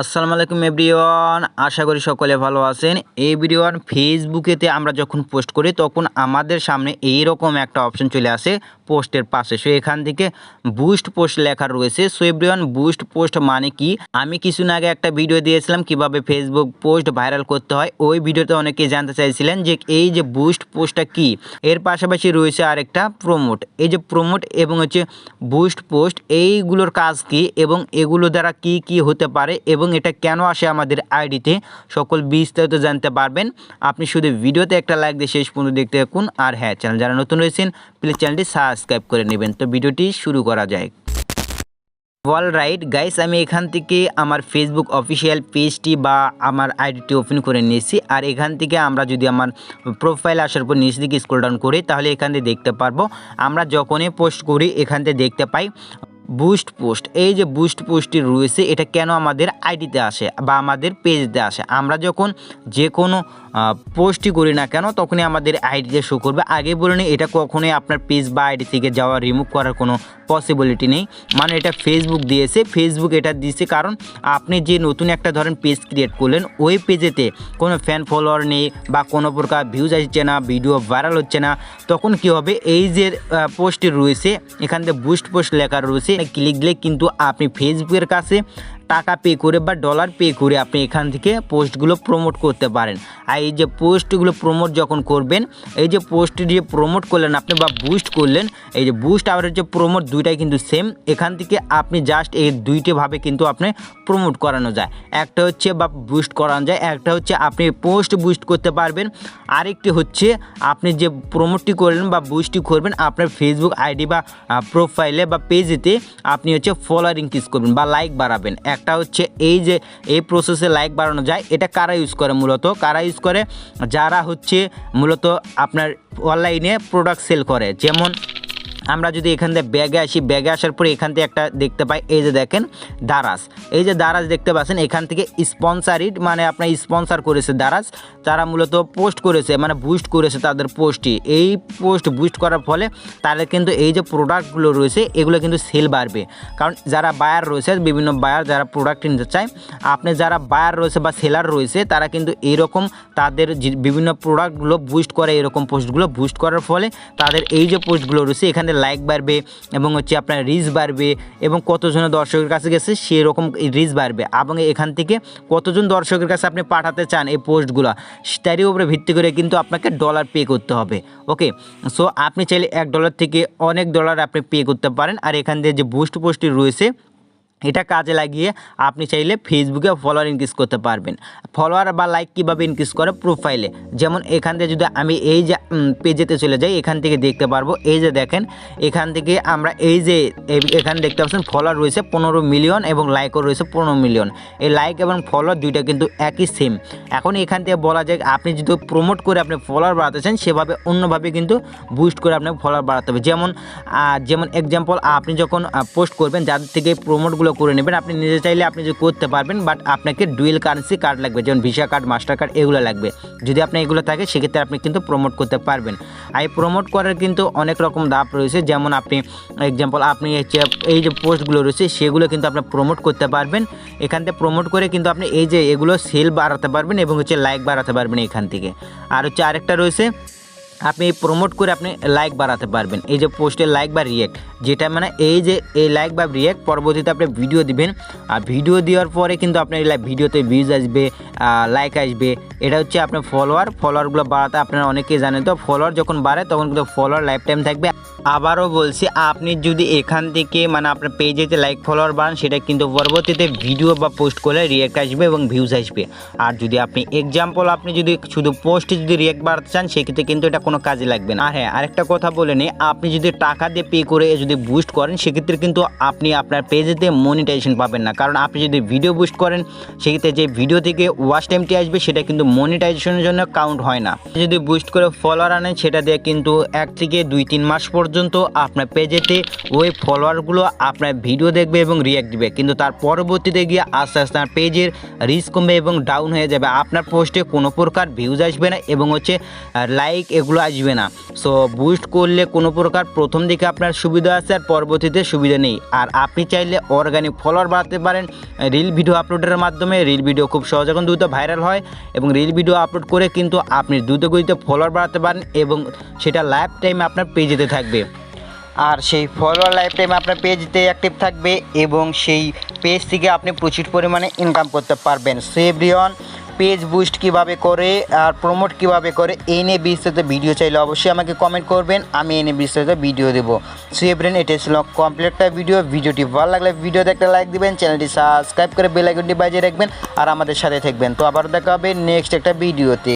আসসালামু আলাইকুম এভরিওয়ান, আশা করি সকলে ভালো আছেন। এই ভিডিওর ফেসবুকেতে আমরা যখন পোস্ট করি, তখন আমাদের সামনে এই রকম একটা অপশন চলে আসে, পোস্টের পাশে। সো এখান থেকে বুস্ট পোস্ট লেখা রয়েছে। সো এভরিওয়ান, বুস্ট পোস্ট মানে কি? আমি কিছুদিন আগে একটা ভিডিও দিয়েছিলাম কীভাবে ফেসবুক পোস্ট ভাইরাল করতে হয়। ওই ভিডিওতে অনেকে জানতে চাইছিলেন যে এই যে বুস্ট পোস্টটা কি? এর পাশাপাশি রয়েছে আরেকটা প্রমোট। এই যে প্রমোট এবং হচ্ছে বুস্ট পোস্ট, এইগুলোর কাজ কি এবং এগুলো দ্বারা কি কি হতে পারে এবং এটা কেন আসে আমাদের আইডিতে, সকল বিস্তারিত জানতে পারবেন। আপনি শুধু ভিডিওতে একটা লাইক দিয়ে শেষ পর্যন্ত দেখতে থাকুন। আর হ্যাঁ চ্যানেল যারা নতুন রয়েছেন প্লিজ চ্যানেলটি সাবস্ক্রাইব করে নেবেন। তো ভিডিওটি শুরু করা যায় অল রাইট গাইস আমি এখান থেকে আমার ফেসবুক অফিসিয়াল পেজটি বা আমার আইডিটি ওপেন করে নিয়েছি। আর এখান থেকে আমরা যদি আমার প্রোফাইল আসার পর নিচ দিকে স্ক্রল ডাউন করি, তাহলে এখান থেকে দেখতে পারব। আমরা যখনই পোস্ট করি, এখান থেকে দেখতে পাই। Boost post. এই যে বুস্ট পোস্টটি রয়েছে, এটা কেন আমাদের আইডিতে আসে বা আমাদের পেজতে আসে? আমরা যখন যে কোনো পোস্টই করি না কেন, তখনই আমাদের আইডিতে শো করবে। আগে বলে নিই, এটা কখনোই আপনার পেজ বা আইডি থেকে যাওয়া রিমুভ করার কোনো পসিবিলিটি নেই। মানে এটা ফেসবুক দিয়েছে ফেসবুক এটা দিয়েছে কারণ আপনি যে নতুন একটা ধরেন পেজ ক্রিয়েট করলেন, ওই পেজেতে কোনো ফ্যান ফলোয়ার নেই বা কোনো প্রকার ভিউজ আসছে না ভিডিও ভাইরাল হচ্ছে না, তখন কি হবে? এই যে পোস্টটি রয়েছে, এখান থেকে বুস্ট পোস্ট লেখা রয়েছে ক্লিক দিলে কিন্তু আপনি ফেসবুকের কাছে টাকা পে করে বা ডলার পে করে আপনি এখান থেকে পোস্টগুলো প্রমোট করতে পারেন। আর এই যে পোস্টগুলো প্রমোট যখন করবেন, এই যে পোস্ট দিয়ে প্রমোট করলেন আপনি বা বুস্ট করলেন, এই যে বুস্ট আর হচ্ছে প্রমোট দুইটাই কিন্তু সেম এখান থেকে আপনি জাস্ট এই দুইটিভাবে কিন্তু আপনি প্রমোট করানো যায়। একটা হচ্ছে বা বুস্ট করানো যায়, একটা হচ্ছে আপনি পোস্ট বুস্ট করতে পারবেন। আরেকটি হচ্ছে আপনি যে প্রমোটটি করলেন বা বুস্টটি করবেন, আপনার ফেসবুক আইডি বা প্রোফাইলে বা পেজেতে আপনি হচ্ছে ফলোয়ার ইনক্রিজ করবেন বা লাইক বাড়াবেন। একটা হচ্ছে এই যে, এই প্রসেসে লাইক বাড়ানো যায়, এটা কারা ইউজ করে মূলত? কারা ইউজ করে? যারা হচ্ছে মূলত আপনার অনলাইনে প্রোডাক্ট সেল করে। যেমন আমরা যদি এখান থেকে ব্যাগে আসি, ব্যাগে আসার পরে এখান থেকে একটা দেখতে পাই, এই যে দেখেন, দারাজ। এই যে দারাজ দেখতে পাচ্ছেন, এখান থেকে স্পন্সারিড মানে আপনার স্পন্সার করেছে দারাজ। তারা মূলত পোস্ট করেছে মানে বুস্ট করেছে তাদের পোস্টটি এই পোস্ট বুস্ট করার ফলে তাদের কিন্তু এই যে প্রোডাক্টগুলো রয়েছে, এগুলো কিন্তু সেল বাড়বে। কারণ যারা বায়ার রয়েছে, বিভিন্ন বায়ার যারা প্রোডাক্ট নিতে চায়, আপনি যারা বায়ার রয়েছে বা সেলার রয়েছে, তারা কিন্তু এইরকম তাদের বিভিন্ন প্রোডাক্টগুলো বুস্ট করে, এরকম পোস্টগুলো বুস্ট করার ফলে তাদের এই যে পোস্টগুলো রয়েছে, এখানে লাইক বাড়বে এবং হচ্ছে আপনার রিচ বাড়বে এবং কতজনের দর্শকের কাছে গেছে সেরকম রিচ বাড়বে। এবং এখান থেকে কতজন দর্শকের কাছে আপনি পাঠাতে চান এই পোস্টগুলো তারই উপরে ভিত্তি করে কিন্তু আপনাকে ডলার পে করতে হবে। ওকে সো আপনি চাইলে এক ডলার থেকে অনেক ডলার আপনি পে করতে পারেন। আর এখান দিয়ে যে বুস্ট পোস্টটি রয়েছে এটা কাজে লাগিয়ে আপনি চাইলে ফেসবুকে ফলোয়ার ইনক্রিজ করতে পারবেন। ফলোয়ার বা লাইক কীভাবে ইনক্রিজ করে? প্রোফাইলে যেমন এখান থেকে যদি আমি এই যে পেজেতে চলে যাই, এখান থেকে দেখতে পারব। এই যে দেখেন, এখান থেকে আমরা এই যে এখানে দেখতে পাচ্ছেন ফলোয়ার রয়েছে পনেরো মিলিয়ন এবং লাইকও রয়েছে পনেরো মিলিয়ন এই লাইক এবং ফলোয়ার দুইটা কিন্তু একই সেম এখন এখান থেকে বলা যায় আপনি যদি প্রমোট করে আপনি ফলোয়ার বাড়াতে চান, সেভাবে অন্যভাবে কিন্তু বুস্ট করে আপনাকে ফলোয়ার বাড়াতে হবে। যেমন যেমন এক্সাম্পল আপনি যখন পোস্ট করবেন, যাদের থেকে প্রমোটগুলো করে নেবেন। আপনি নিজে চাইলে আপনি যে করতে পারবেন বাট আপনাকে ডুয়েল কারেন্সি কার্ড লাগবে, যেমন ভিসা কার্ড মাস্টার কার্ড এগুলো লাগবে। যদি আপনি এগুলো থাকে, সেক্ষেত্রে আপনি কিন্তু প্রমোট করতে পারবেন। আর এই প্রমোট করার কিন্তু অনেক রকম ধাপ রয়েছে। যেমন আপনি এক্সাম্পল আপনি এই যে পোস্টগুলো রয়েছে, সেগুলো কিন্তু আপনি প্রমোট করতে পারবেন। এখান থেকে প্রমোট করে কিন্তু আপনি এই যে, এগুলো সেল বাড়াতে পারবেন এবং হচ্ছে লাইক বাড়াতে পারবেন এখান থেকে। আর হচ্ছে আরেকটা রয়েছে আপনি প্রমোট করে আপনি লাইক বাড়াতে পারবেন। এই যে পোস্টের লাইক বা রিয়েক্ট যেটা মানে এই যে এই লাইক বা রিয়েক্ট পরবর্তীতে আপনি ভিডিও দিবেন। আর ভিডিও দেওয়ার পরে কিন্তু আপনার ভিডিওতে ভিউজ আসবে লাইক আসবে। এটা হচ্ছে আপনার ফলোয়ার ফলোয়ারগুলো বাড়াতে আপনারা অনেকেই জানেন। তো ফলোয়ার যখন বাড়ে, তখন কিন্তু ফলোয়ার লাইফ টাইম থাকবে। আবারও বলছি, আপনি যদি এখান থেকে মানে আপনার পেজেতে লাইক ফলোয়ার বাড়ান, সেটা কিন্তু পরবর্তীতে ভিডিও বা পোস্ট করলে রিয়েক্ট আসবে এবং ভিউজ আসবে। আর যদি আপনি এক্সাম্পল আপনি যদি শুধু পোস্টে যদি রিয়েক্ট বাড়াতে চান, সেক্ষেত্রে কিন্তু এটা কোনো কাজে লাগবে না। আর হ্যাঁ আরেকটা কথা বলে নিই, আপনি যদি টাকা দিয়ে পে করে যদি বুস্ট করেন, সেক্ষেত্রে কিন্তু আপনি আপনার পেজেতে মনিটাইজেশন পাবেন না। কারণ আপনি যদি ভিডিও বুস্ট করেন, সেক্ষেত্রে যে ভিডিও থেকে ওয়াচ টাইমটি আসবে, সেটা কিন্তু মনিটাইজেশনের জন্য কাউন্ট হয় না। যদি বুস্ট করে ফলোয়ার আনেন, সেটা দিয়ে কিন্তু এক থেকে দুই, তিন মাস পর্যন্ত আপনার পেজেতে ওই ফলোয়ারগুলো আপনার ভিডিও দেখবে এবং রিয়াক্ট দিবে। কিন্তু তার পরবর্তীতে গিয়ে আস্তে আস্তে আপনার পেজের রিস্ক কমবে এবং ডাউন হয়ে যাবে। আপনার পোস্টে কোনো প্রকার ভিউজ আসবে না এবং হচ্ছে লাইক এগুলো ভিউগুলো আসবে না। সো বুস্ট করলে কোনো প্রকার প্রথম দিকে আপনার সুবিধা আছে আর পরবর্তীতে সুবিধা নেই। আর আপনি চাইলে অর্গানিক ফলোয়ার বাড়াতে পারেন। রিল ভিডিও আপলোডের মাধ্যমে রিল ভিডিও খুব সহজে এখন দ্রুত ভাইরাল হয় এবং রিল ভিডিও আপলোড করে কিন্তু আপনি দ্রুত গতিতে ফলোয়ার বাড়াতে পারেন এবং সেটা লাইফ টাইমে আপনার পেজেতে থাকবে। আর সেই ফলোয়ার লাইফ টাইম আপনার পেজতে অ্যাক্টিভ থাকবে এবং সেই পেজ থেকে আপনি প্রচুর পরিমাণে ইনকাম করতে পারবেন। সেভরিয়ন পেজ বুস্ট কীভাবে করে আর প্রমোট কীভাবে করে, এই নিয়ে বিস্তারিত ভিডিও চাইলে অবশ্যই আমাকে কমেন্ট করবেন, আমি এনে বিস্তারিত ভিডিও দেবো। সেভরেন এটা ছিল কমপ্লিটটা ভিডিও ভিডিওটি ভালো লাগলে ভিডিওতে একটা লাইক দিবেন চ্যানেলটি সাবস্ক্রাইব করে বেলাইকনটি বাজিয়ে রাখবেন, আর আমাদের সাথে থাকবেন। তো আবার দেখা হবে নেক্সট একটা ভিডিওতে।